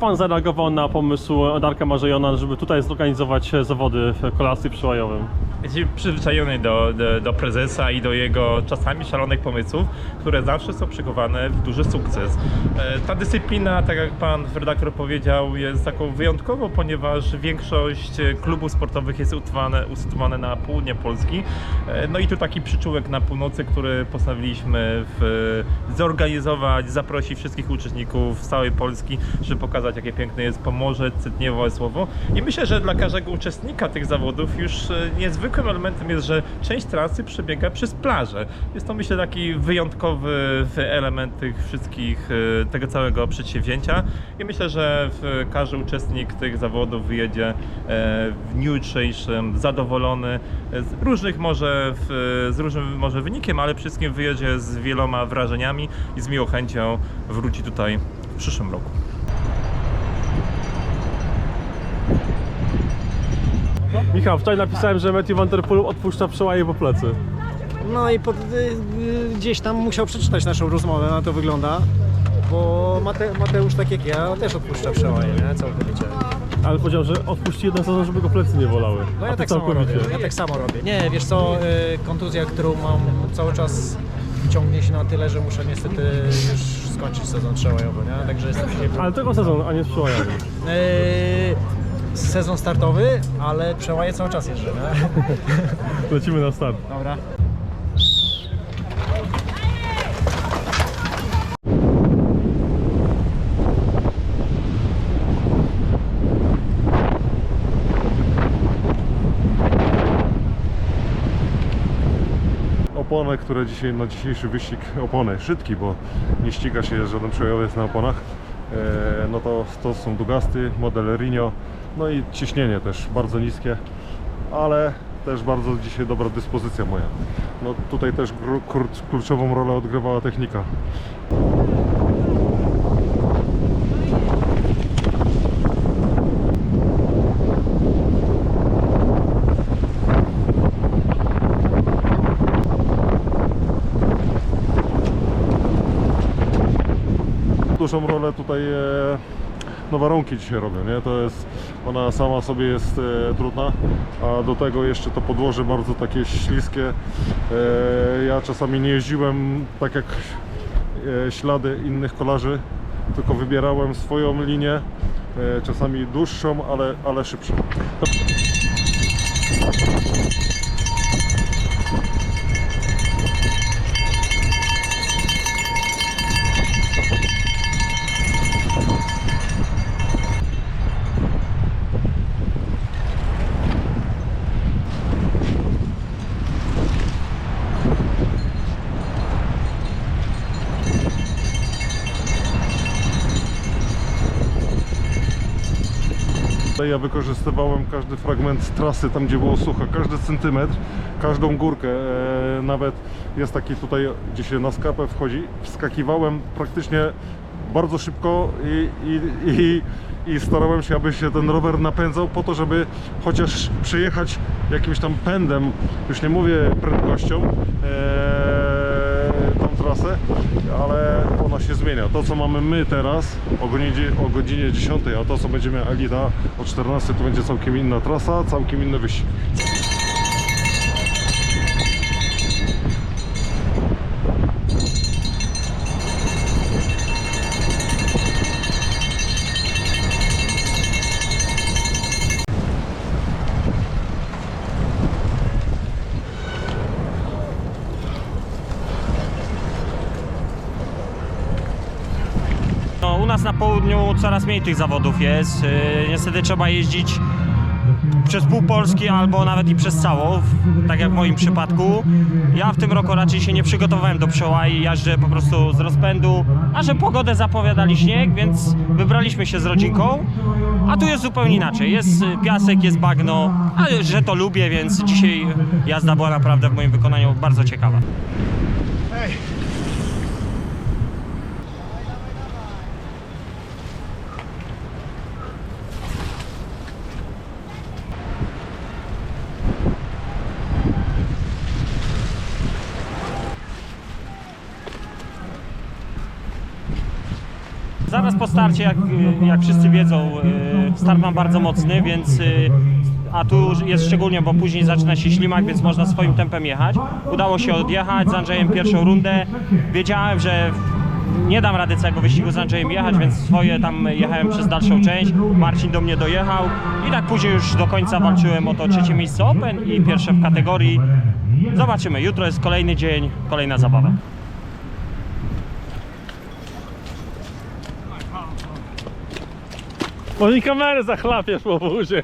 pan zareagował na pomysł Darka Marzejona, żeby tutaj zorganizować zawody w kolarstwie przełajowym? Jesteśmy przyzwyczajony do, do, do prezesa i do jego czasami szalonych pomysłów, które zawsze są przekowane w duży sukces. E, Ta dyscyplina, tak jak pan redaktor powiedział, jest taką wyjątkową, ponieważ większość e, klubów sportowych jest usytuowane, usytuowane na południe Polski. E, No i tu taki przyczółek na północy, który postanowiliśmy w, zorganizować, zaprosić wszystkich uczestników z całej Polski, żeby pokazać, jakie piękne jest Pomorze, Cytniewo, Słowo. I myślę, że dla każdego uczestnika tych zawodów już e, niezwykłym elementem jest, że część trasy przebiega przez plażę. Jest to myślę taki wyjątkowy element tych wszystkich, e, tego całego przedsięwzięcia i myślę, że każdy uczestnik tych zawodów wyjedzie e, w dniu jutrzejszym zadowolony z różnych może, z różnym może wynikiem, ale wszystkim wyjedzie z wieloma wrażeniami i z miłą chęcią wróci tutaj w przyszłym roku. Michał, wczoraj napisałem, że Matthew Van Der Poel odpuszcza przełaje po plecy. No i pod, y, y, gdzieś tam musiał przeczytać naszą rozmowę, na to wygląda. Bo Mate, Mateusz, tak jak ja, też odpuszcza przełaje, nie? Całkowicie. Ale powiedział, że odpuści jeden sezon, żeby go plecy nie bolały. No A ja ty tak samo robię. całkowicie. Ja tak samo robię. Nie, wiesz co, y, kontuzja, którą mam cały czas ciągnie się na tyle, że muszę niestety już skończyć sezon przełajowy, nie? Także jestem. Ale tylko sezon, a nie z przełajami. Y, sezon startowy, ale przełaje cały czas jeżdżę? Lecimy na start. Dobra. opony, które dzisiaj na dzisiejszy wyścig, opony szydki, bo nie ściga się żaden przejawiec na oponach, e, no to, to są Dugasty, model Rinio, no i ciśnienie też bardzo niskie, ale też bardzo dzisiaj dobra dyspozycja moja. No tutaj też kluczową rolę odgrywała technika. Dużą rolę tutaj e, no warunki dzisiaj robią, nie? To jest, ona sama sobie jest e, trudna, a do tego jeszcze to podłoże bardzo takie śliskie. E, ja czasami nie jeździłem tak jak e, ślady innych kolarzy, tylko wybierałem swoją linię, e, czasami dłuższą, ale, ale szybszą. Ja wykorzystywałem każdy fragment trasy, tam gdzie było sucho, każdy centymetr, każdą górkę, e, nawet jest taki tutaj, gdzie się na skapę wchodzi, wskakiwałem praktycznie bardzo szybko i, i, i, i starałem się, aby się ten rower napędzał po to, żeby chociaż przejechać jakimś tam pędem, już nie mówię prędkością, e, tą trasę, ale ona się zmienia. To co mamy my teraz o godzinie, o godzinie 10, a to co będzie miała o 14 to będzie całkiem inna trasa, całkiem inny wyścig. Nas na południu coraz mniej tych zawodów jest. Yy, niestety trzeba jeździć przez pół Polski albo nawet i przez całą, tak jak w moim przypadku. Ja w tym roku raczej się nie przygotowałem do przełaj, jeżdżę po prostu z rozpędu, a że pogodę zapowiadali śnieg, więc wybraliśmy się z rodzinką. A tu jest zupełnie inaczej. Jest y, piasek, jest bagno, ale że to lubię, więc dzisiaj jazda była naprawdę w moim wykonaniu bardzo ciekawa. zaraz po starcie, jak, jak wszyscy wiedzą, y, start mam bardzo mocny, więc y, a tu jest szczególnie, bo później zaczyna się ślimak, więc można swoim tempem jechać. Udało się odjechać z Andrzejem pierwszą rundę. Wiedziałem, że nie dam rady całego wyścigu z Andrzejem jechać, więc swoje tam jechałem przez dalszą część. Marcin do mnie dojechał i tak później już do końca walczyłem o to trzecie miejsce Open i pierwsze w kategorii. Zobaczymy, jutro jest kolejny dzień, kolejna zabawa. Bo mi kamerę zachlapiesz po buzie.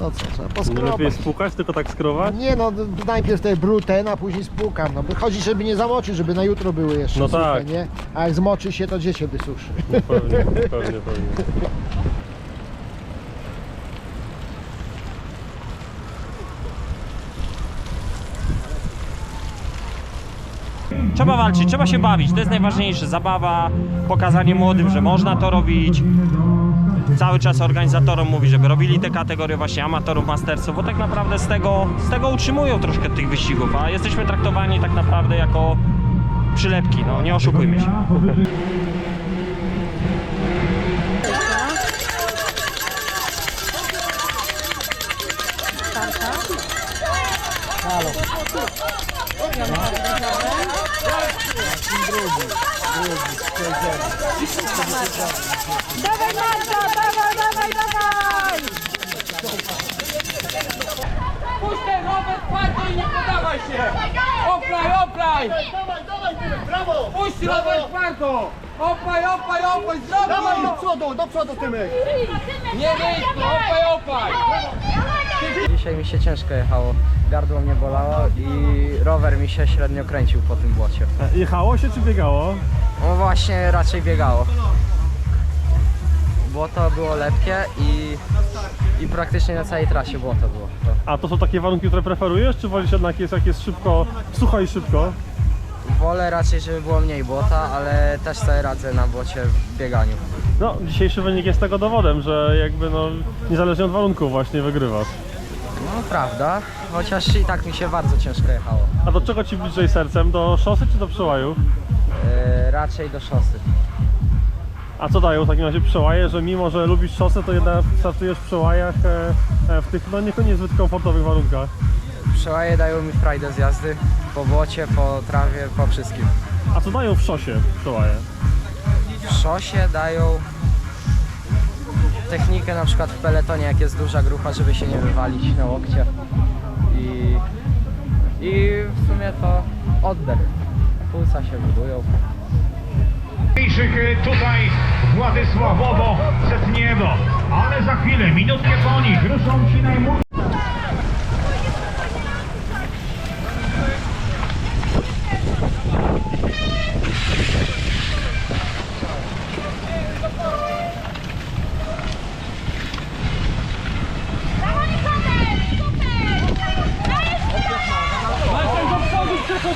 No co, trzeba Nie poskrobać. lepiej spłukać, tylko tak skrować? Nie no, d- najpierw te bruten, a później spłukam. No, chodzi, żeby nie zamoczyć, żeby na jutro były jeszcze No suche, tak. nie? A jak zmoczy się, to gdzie się wysuszy? Pewnie, pewnie, pewnie. Trzeba walczyć, trzeba się bawić, to jest najważniejsze. Zabawa, pokazanie młodym, że można to robić. Cały czas organizatorom mówi, żeby robili te kategorie właśnie amatorów, mastersów, bo tak naprawdę z tego, z tego utrzymują troszkę tych wyścigów, a jesteśmy traktowani tak naprawdę jako przylepki, no nie oszukujmy się. Dawaj Marta, dawaj, dawaj, dawaj! Puść ten rower twardy i nie podawaj się! Oplaj, oplaj! Puść rower twardo! Oplaj, oplaj, oplaj, zrobił! do przodu, do przodu Tymek! Nie miejscu, oplaj, oplaj! Dzisiaj mi się ciężko jechało. Gardło mnie bolało i rower mi się średnio kręcił po tym błocie. Jechało się czy biegało? No właśnie raczej biegało. Błoto było lepkie i, i praktycznie na całej trasie błoto było. To A to są takie warunki, które preferujesz, czy wolisz jednak jest, jak jest szybko, sucho i szybko? wolę raczej, żeby było mniej błota, ale też sobie radzę na błocie w bieganiu. No, dzisiejszy wynik jest tego dowodem, że jakby no, niezależnie od warunków właśnie wygrywasz. No prawda, chociaż i tak mi się bardzo ciężko jechało. A do czego ci bliżej sercem? Do szosy czy do przełajów? Yy, raczej do szosy. A co dają w takim razie przełaje, że mimo, że lubisz szosę, to jednak startujesz w przełajach e, e, w tych no nie, niezbyt komfortowych warunkach? Przełaje dają mi frajdę z jazdy po błocie, po trawie, po wszystkim. A co dają w szosie przełaje? w szosie dają technikę na przykład w peletonie, jak jest duża grupa, żeby się nie wywalić na łokcie. I, i w sumie to oddech. Pulsa się budują. Y, tutaj Władysławowo przez niebo, ale za chwilę, minutkę po nich ruszą ci najmłodsi.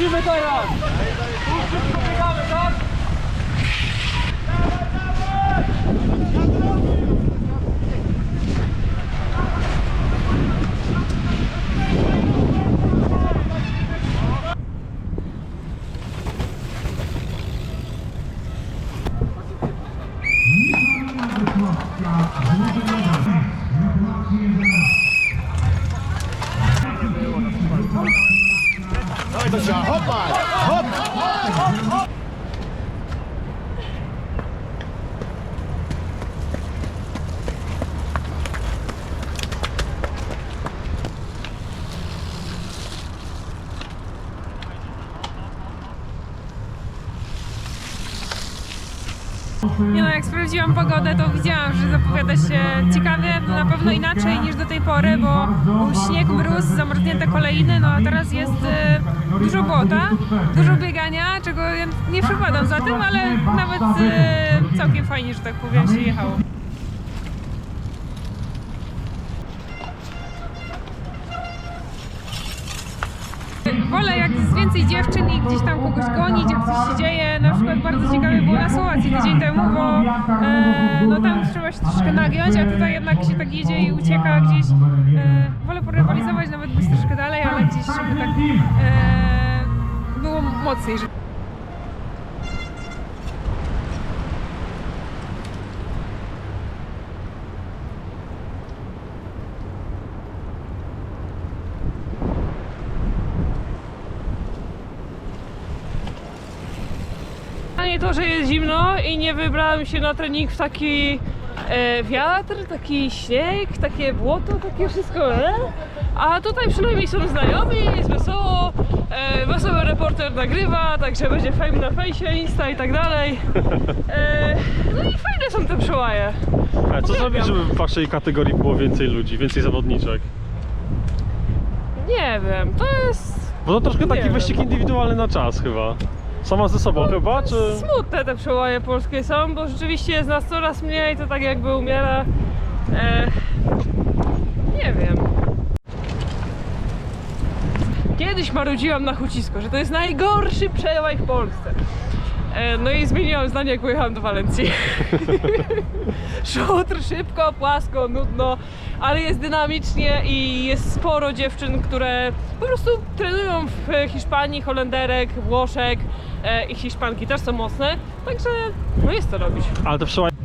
Przechodzimy teraz! Tu szybko biegamy, tak? Nie no, jak sprawdziłam pogodę, to widziałam, że zapowiada się ciekawie, na pewno inaczej niż do tej pory, bo był śnieg, mróz, zamarznięte kolejny, no a teraz jest e, dużo błota, dużo biegania, czego ja nie przepadam za tym, ale nawet e, całkiem fajnie, że tak powiem, się jechało. Wolę jak jest więcej dziewczyn i gdzieś tam kogoś gonić, jak coś się dzieje. Na przykład bardzo ciekawie było na Słowacji tydzień temu, bo e, no tam trzeba się troszkę nagiąć, a tutaj jednak się tak jedzie i ucieka gdzieś. E, wolę porywalizować, żeby tak e, było mocniej. To, że jest zimno i nie wybrałem się na trening w taki e, wiatr, taki śnieg, takie błoto, takie wszystko, e? A tutaj przynajmniej są znajomi, jest wesoło, e, wesoły reporter nagrywa, także będzie fame na fejsie, insta i tak dalej. E, no i fajne są te przełaje. A co zrobić, żeby w waszej kategorii było więcej ludzi, więcej zawodniczek? Nie wiem, to jest Bo to troszkę taki wyścig indywidualny na czas chyba. Sama ze sobą chyba, czy... smutne te przełaje polskie są, bo rzeczywiście jest nas coraz mniej, to tak jakby umiera. E, nie wiem. Kiedyś marudziłam na Hucisko, że to jest najgorszy przełaj w Polsce. E, no i zmieniłam zdanie, jak pojechałam do Walencji. Szutr, szybko, płasko, nudno, ale jest dynamicznie i jest sporo dziewczyn, które po prostu trenują w Hiszpanii, Holenderek, Włoszek e, i Hiszpanki też są mocne, także no jest to robić. Ale te przełaje...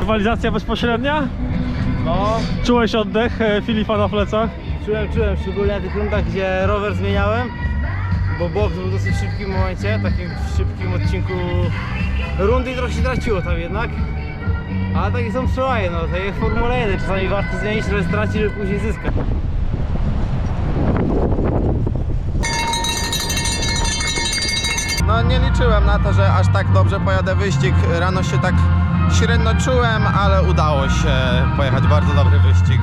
Rywalizacja bezpośrednia? No. Czułeś oddech e, Filipa na plecach? Czułem, czułem, szczególnie na tych rundach, gdzie rower zmieniałem, bo boks był w dosyć szybkim momencie, takim szybkim odcinku rundy trochę się traciło tam jednak. Ale takie są przełaje, no w Formule 1, czasami warto zmienić, żeby stracić, żeby później zyskać. No nie liczyłem na to, że aż tak dobrze pojadę wyścig. Rano się tak średnio czułem, ale udało się pojechać bardzo dobry wyścig.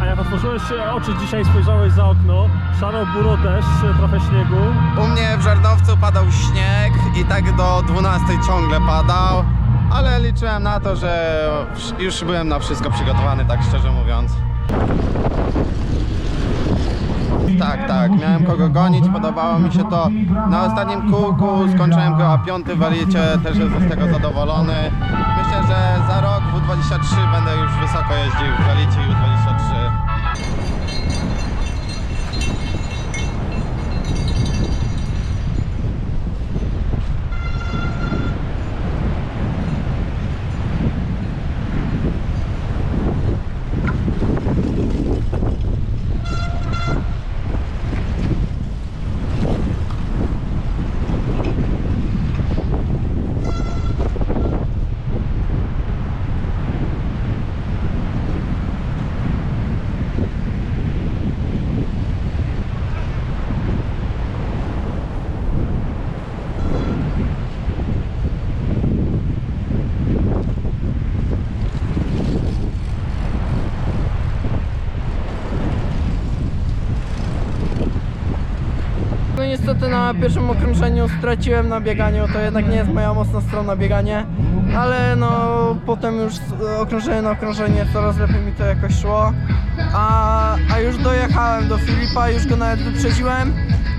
A jak otworzyłeś oczy dzisiaj, spojrzałeś za okno, szaro, buro, deszcz, trochę śniegu. U mnie w Żarnowcu padał śnieg i tak do 12 ciągle padał, ale liczyłem na to, że już byłem na wszystko przygotowany, tak szczerze mówiąc. Tak, tak, miałem kogo gonić, podobało mi się to. Na ostatnim kółku skończyłem chyba piąty w elicie, też jestem z tego zadowolony. Myślę, że za rok w U23 będę już wysoko jeździł w elicie U23. No niestety na pierwszym okrążeniu straciłem na bieganiu, to jednak nie jest moja mocna strona bieganie, ale no potem już okrążenie na okrążenie coraz lepiej mi to jakoś szło, a, a już dojechałem do Filipa, już go nawet wyprzedziłem,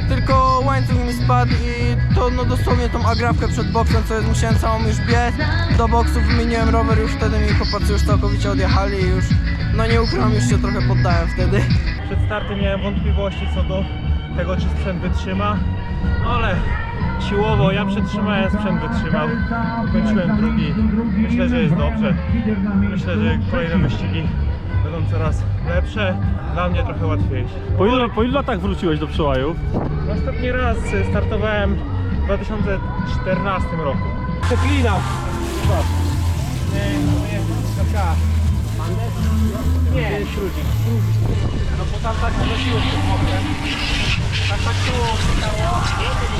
tylko łańcuch mi spadł i to no dosłownie tą agrafkę przed boksem, co jest, musiałem całą już biec, do boksu wymieniłem rower, już wtedy mi chłopacy już całkowicie odjechali i już, no nie ukrywam, już się trochę poddałem wtedy. Przed startem miałem wątpliwości co do tego, czy sprzęt wytrzyma, ale siłowo ja przetrzymałem, sprzęt wytrzymał. Kończyłem drugi. Myślę, że jest dobrze. Myślę, że kolejne wyścigi będą coraz lepsze, dla mnie trochę łatwiejsze. Po ilu, po ilu latach wróciłeś do przełajów? Ostatni raz startowałem w 2014 roku. Ceplina! Nie, nie, nie, nie, nie, nie, nie, nie, nie, nie, nie, nie, nie, Захотел того, что